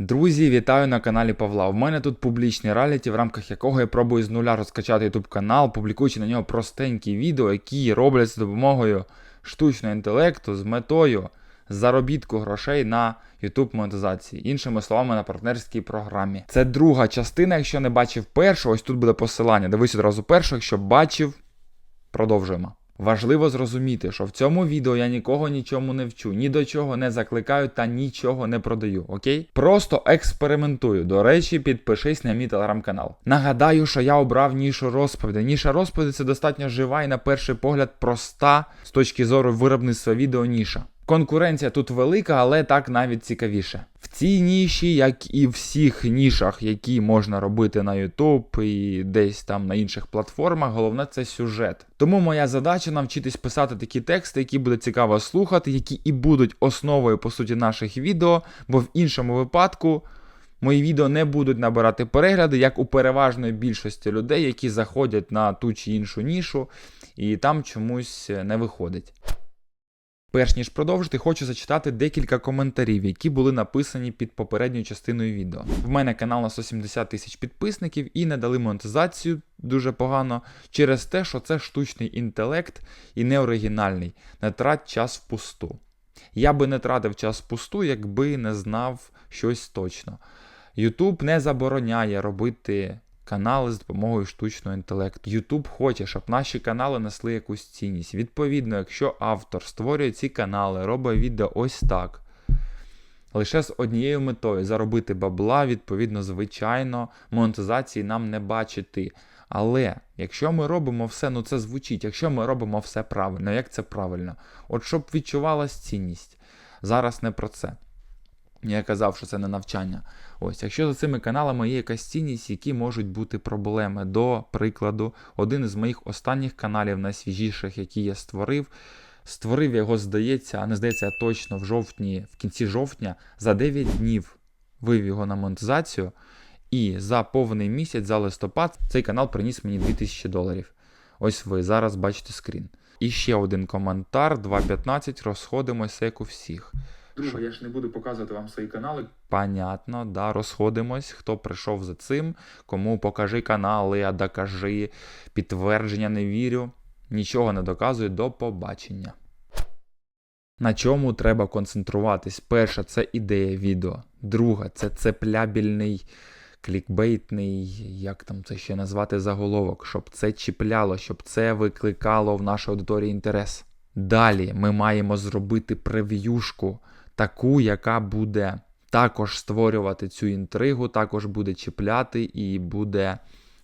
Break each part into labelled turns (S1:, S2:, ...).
S1: Друзі, вітаю на каналі Павла. У мене тут публічний реаліті, в рамках якого я пробую з нуля розкачати YouTube канал, публікуючи на нього простенькі відео, які роблять з допомогою штучного інтелекту з метою заробітку грошей на YouTube монетизації, іншими словами, на партнерській програмі. Це друга частина. Якщо не бачив першу, ось тут буде посилання. Дивись одразу першу, якщо бачив, продовжуємо. Важливо зрозуміти, що в цьому відео я нікого нічому не вчу, ні до чого не закликаю та нічого не продаю, окей? Просто експериментую. До речі, підпишись на мій телеграм-канал. Нагадаю, що я обрав нішу розповіді. Ніша розповіді це достатньо жива і на перший погляд проста з точки зору виробництва відео ніша. Конкуренція тут велика, але так навіть цікавіше. В цій ніші, як і в всіх нішах, які можна робити на YouTube і десь там на інших платформах, головне це сюжет. Тому моя задача навчитись писати такі тексти, які буде цікаво слухати, які і будуть основою по суті наших відео, бо в іншому випадку. Мої відео не будуть набирати перегляди, як у переважної більшості людей, які заходять на ту чи іншу нішу, і там чомусь не виходить. Перш ніж продовжити, хочу зачитати декілька коментарів, які були написані під попередньою частиною відео. В мене канал на 170 тисяч підписників і не дали монетизацію дуже погано через те, що це штучний інтелект і не оригінальний. Не трать час впусту. Я би не тратив час впусту, якби не знав щось точно. YouTube не забороняє робити канали з допомогою штучного інтелекту. YouTube хоче, щоб наші канали несли якусь цінність. Відповідно, якщо автор створює ці канали, робить відео ось так. Лише з однією метою заробити бабла, відповідно, звичайно, монетизації нам не бачити. Але якщо ми робимо все, ну це звучить, якщо ми робимо все правильно, як це правильно? От щоб відчувалась цінність. Зараз не про це. Я казав, що це не навчання. Ось, якщо за цими каналами є якась цінність, які можуть бути проблеми. До прикладу, один із моїх останніх каналів, найсвіжіших, які я створив, створив його, здається, а не здається, а точно в жовтні, в кінці жовтня, за 9 днів вивів його на монетизацію. І за повний місяць, за листопад, цей канал приніс мені 2000 доларів. Ось ви зараз бачите скрін. І ще один коментар: 2.15, розходимося, як у всіх. Друге, я ж не буду показувати вам свої канали. Понятно, да, розходимось. Хто прийшов за цим, кому покажи канали, а докажи, підтвердження не вірю. Нічого не доказую, до побачення. На чому треба концентруватись? Перша це ідея відео. Друга це цеплябільний, клікбейтний, як там це ще назвати заголовок, щоб це чіпляло, щоб це викликало в нашій аудиторії інтерес. Далі ми маємо зробити прев'юшку таку, яка буде також створювати цю інтригу, також буде чіпляти і буде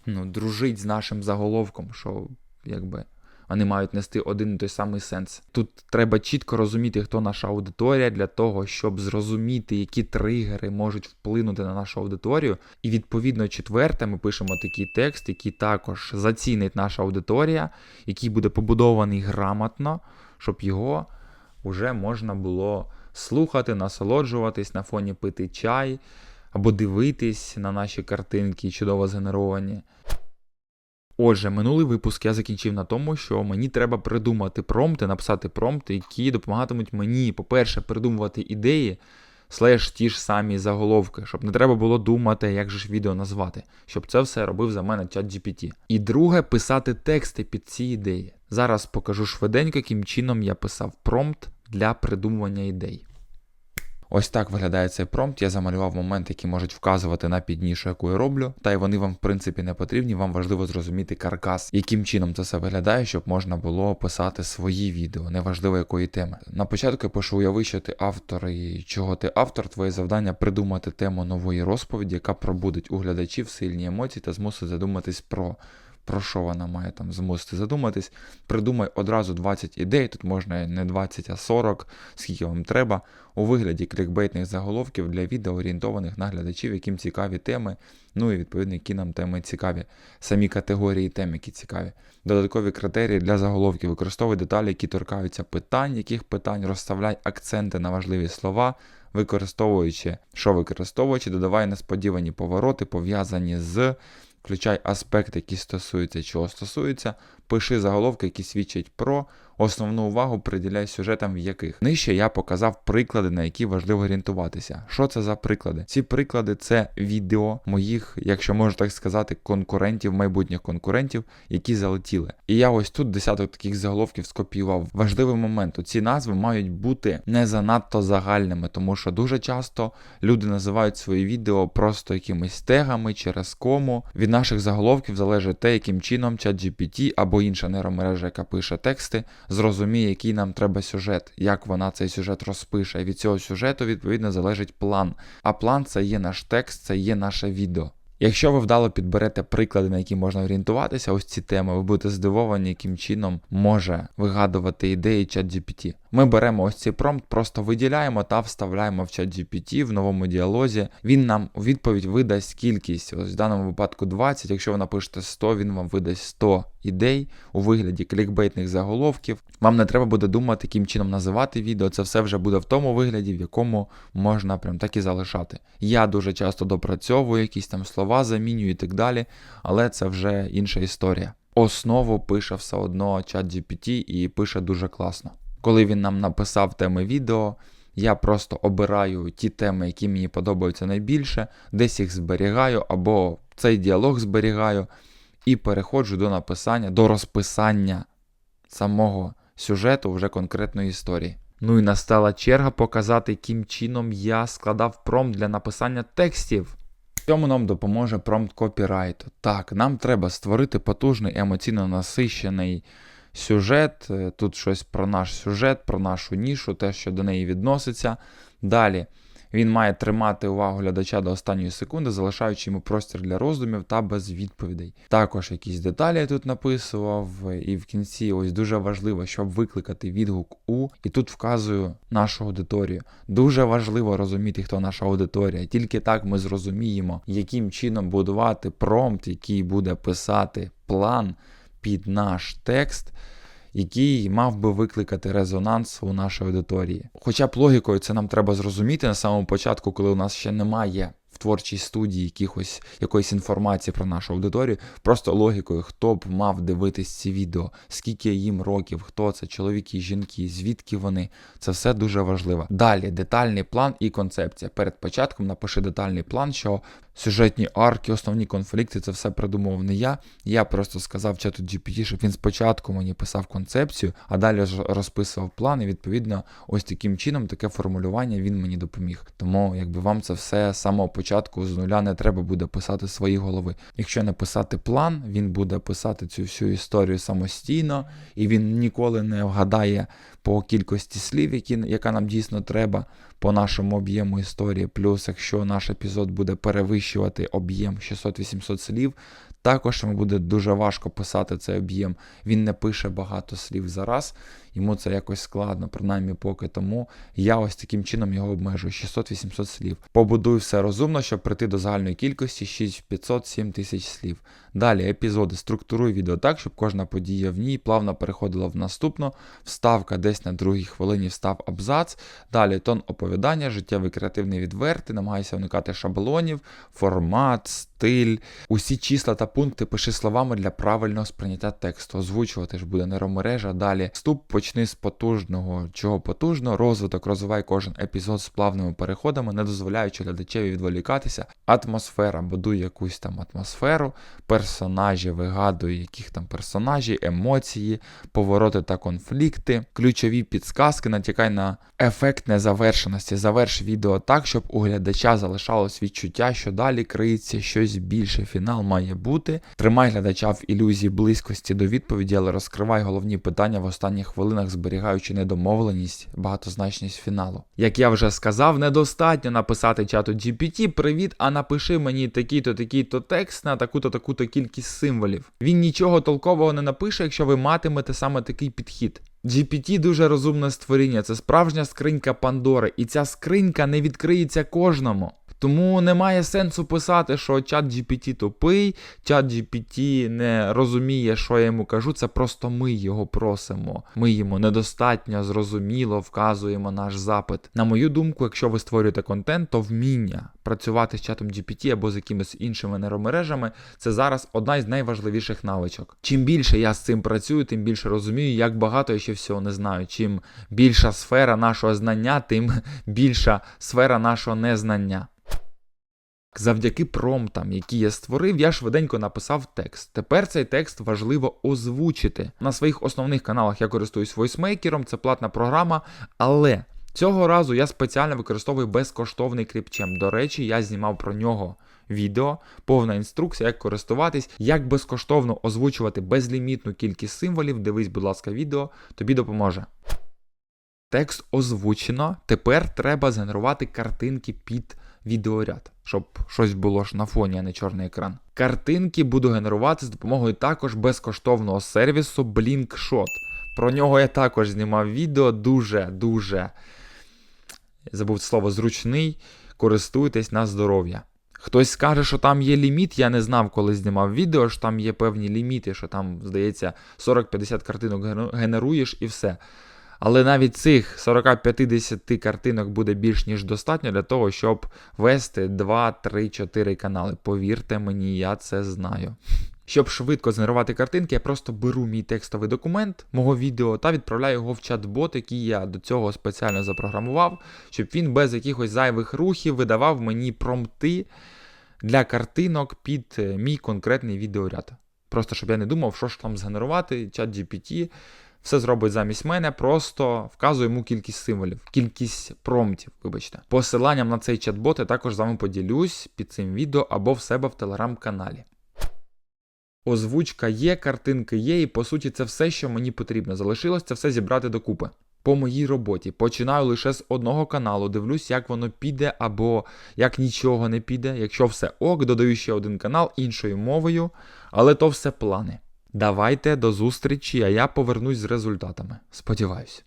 S1: ну, дружити з нашим заголовком, що якби. Вони мають нести один і той самий сенс. Тут треба чітко розуміти, хто наша аудиторія, для того, щоб зрозуміти, які тригери можуть вплинути на нашу аудиторію. І відповідно, четверте, ми пишемо такий текст, який також зацінить наша аудиторія, який буде побудований грамотно, щоб його вже можна було слухати, насолоджуватись на фоні пити чай або дивитись на наші картинки, чудово згенеровані. Отже, минулий випуск я закінчив на тому, що мені треба придумати промпти, написати промпти, які допомагатимуть мені, по-перше, придумувати ідеї, слеш ті ж самі заголовки, щоб не треба було думати, як же ж відео назвати, щоб це все робив за мене чат GPT. І друге, писати тексти під ці ідеї. Зараз покажу швиденько, яким чином я писав промпт для придумування ідей. Ось так виглядає цей промпт. Я замалював моменти, які можуть вказувати на піднішу, яку я роблю. Та й вони вам, в принципі, не потрібні. Вам важливо зрозуміти каркас, яким чином це все виглядає, щоб можна було писати свої відео, неважливо якої теми. На початку я пишу, уяви, що ти автор і чого ти автор, твоє завдання придумати тему нової розповіді, яка пробудить у глядачів сильні емоції та змусить задуматись про. Про що вона має там змусити задуматись? Придумай одразу 20 ідей, тут можна не 20, а 40, скільки вам треба, у вигляді клікбейтних заголовків для відео, орієнтованих на глядачів, яким цікаві теми, ну і відповідно, які нам теми цікаві, самі категорії тем, які цікаві. Додаткові критерії для заголовків. Використовуй деталі, які торкаються питань, яких питань, розставляй акценти на важливі слова. Використовуючи, що використовуючи, додавай несподівані повороти, пов'язані з Включай аспекти, які стосуються чого стосуються, пиши заголовки, які свідчать про, Основну увагу приділяй сюжетам, в яких нижче я показав приклади, на які важливо орієнтуватися. Що це за приклади? Ці приклади це відео моїх, якщо можна так сказати, конкурентів, майбутніх конкурентів, які залетіли. І я ось тут десяток таких заголовків скопіював. Важливий момент: ці назви мають бути не занадто загальними, тому що дуже часто люди називають свої відео просто якимись тегами через кому. Від наших заголовків залежить те, яким чином ChatGPT або інша нейромережа, яка пише тексти, зрозуміє, який нам треба сюжет, як вона цей сюжет розпише. Від цього сюжету відповідно залежить план. А план це є наш текст, це є наше відео. Якщо ви вдало підберете приклади, на які можна орієнтуватися, ось ці теми, ви будете здивовані, яким чином може вигадувати ідеї ChatGPT. Ми беремо ось цей промпт, просто виділяємо та вставляємо в ChatGPT в новому діалозі. Він нам у відповідь видасть кількість, ось в даному випадку 20. Якщо ви напишете 100, він вам видасть 100 ідей у вигляді клікбейтних заголовків. Вам не треба буде думати, яким чином називати відео. Це все вже буде в тому вигляді, в якому можна прям так і залишати. Я дуже часто допрацьовую якісь там слова, замінюю і так далі, але це вже інша історія. Основу пише все одно ChatGPT і пише дуже класно. Коли він нам написав теми відео, я просто обираю ті теми, які мені подобаються найбільше, десь їх зберігаю, або цей діалог зберігаю, і переходжу до написання, до розписання самого сюжету вже конкретної історії. Ну і настала черга показати, яким чином я складав промпт для написання текстів. Цьому нам допоможе промпт копірайту. Так, нам треба створити потужний емоційно насищений сюжет. Е, Тут щось про наш сюжет, про нашу нішу, те, що до неї відноситься. Далі він має тримати увагу глядача до останньої секунди, залишаючи йому простір для роздумів та без відповідей. Також якісь деталі я тут написував, і в кінці ось дуже важливо, щоб викликати відгук у, і тут вказую нашу аудиторію. Дуже важливо розуміти, хто наша аудиторія. Тільки так ми зрозуміємо, яким чином будувати промпт, який буде писати план під наш текст. Який мав би викликати резонанс у нашій аудиторії. Хоча б логікою це нам треба зрозуміти на самому початку, коли у нас ще немає в творчій студії якихось, якоїсь інформації про нашу аудиторію, просто логікою, хто б мав дивитись ці відео, скільки їм років, хто це, чоловіки, жінки, звідки вони. Це все дуже важливо. Далі детальний план і концепція. Перед початком напиши детальний план, що сюжетні арки, основні конфлікти, це все придумав не я. Я просто сказав чату GPT, щоб він спочатку мені писав концепцію, а далі розписував план, і відповідно, ось таким чином, таке формулювання він мені допоміг. Тому якби вам це все з самого початку з нуля не треба буде писати свої голови. Якщо не писати план, він буде писати цю всю історію самостійно, і він ніколи не вгадає по кількості слів, які, яка нам дійсно треба по нашому об'єму історії. Плюс, якщо наш епізод буде перевищувати об'єм 600-800 слів, також йому буде дуже важко писати цей об'єм. Він не пише багато слів за раз, йому це якось складно, принаймні поки тому. Я ось таким чином його обмежую 600-800 слів. Побудуй все розумно, щоб прийти до загальної кількості 6500-7 тисяч слів. Далі епізоди структуруй відео так, щоб кожна подія в ній плавно переходила в наступну. Вставка десь на другій хвилині встав абзац. Далі тон оповідання, життєвий креативний відвертий, намагайся уникати шаблонів, формат, стиль. Усі числа та пункти пиши словами для правильного сприйняття тексту. Озвучувати ж буде нейромережа. Далі вступ почни з потужного, чого потужно, розвиток, розвивай кожен епізод з плавними переходами, не дозволяючи глядачеві відволікатися. Атмосфера, будуй якусь там атмосферу, персонажі, вигадуй, яких там персонажі, емоції, повороти та конфлікти, ключові підсказки, натякай на ефект незавершеності. Заверш відео так, щоб у глядача залишалось відчуття, що далі криється щось більше. Фінал має бути. Тримай глядача в ілюзії близькості до відповіді, але розкривай головні питання в останніх хвилинах, зберігаючи недомовленість, багатозначність фіналу. Як я вже сказав, недостатньо написати чату GPT Привіт, а напиши мені такий-то, такий-то текст на таку-то таку-то кількість символів. Він нічого толкового не напише, якщо ви матимете саме такий підхід. GPT дуже розумне створіння, це справжня скринька Пандори, і ця скринька не відкриється кожному. Тому немає сенсу писати, що чат GPT тупий, чат GPT не розуміє, що я йому кажу. Це просто ми його просимо. Ми йому недостатньо зрозуміло вказуємо наш запит. На мою думку, якщо ви створюєте контент, то вміння працювати з чатом GPT або з якимись іншими нейромережами це зараз одна із найважливіших навичок. Чим більше я з цим працюю, тим більше розумію, як багато я ще всього не знаю. Чим більша сфера нашого знання, тим більша сфера нашого незнання. Завдяки промптам, які я створив, я швиденько написав текст. Тепер цей текст важливо озвучити. На своїх основних каналах я користуюсь войсмейкером, це платна програма, але цього разу я спеціально використовую безкоштовний кріпчем. До речі, я знімав про нього відео, повна інструкція, як користуватись, як безкоштовно озвучувати безлімітну кількість символів. Дивись, будь ласка, відео, тобі допоможе. Текст озвучено. Тепер треба згенерувати картинки під відеоряд, щоб щось було ж на фоні, а не чорний екран. Картинки буду генерувати з допомогою також безкоштовного сервісу Blinkshot. Про нього я також знімав відео дуже-дуже забув слово зручний. Користуйтесь на здоров'я. Хтось скаже, що там є ліміт. Я не знав, коли знімав відео, що там є певні ліміти, що там, здається, 40-50 картинок генеруєш і все. Але навіть цих 40-50 картинок буде більш ніж достатньо для того, щоб вести 2, 3, 4 канали. Повірте мені, я це знаю. Щоб швидко згенерувати картинки, я просто беру мій текстовий документ мого відео та відправляю його в чат-бот, який я до цього спеціально запрограмував, щоб він без якихось зайвих рухів видавав мені промпти для картинок під е, мій конкретний відеоряд. Просто щоб я не думав, що ж там згенерувати, чат GPT все зробить замість мене, просто вказую йому кількість символів, кількість промптів, вибачте. Посиланням на цей чат-бот я також з вами поділюсь під цим відео або в себе в телеграм-каналі. Озвучка є, картинки є, і по суті це все, що мені потрібно. Залишилось це все зібрати докупи. По моїй роботі починаю лише з одного каналу, дивлюсь, як воно піде, або як нічого не піде. Якщо все ок, додаю ще один канал іншою мовою, але то все плани. Давайте до зустрічі, а я повернусь з результатами. Сподіваюсь.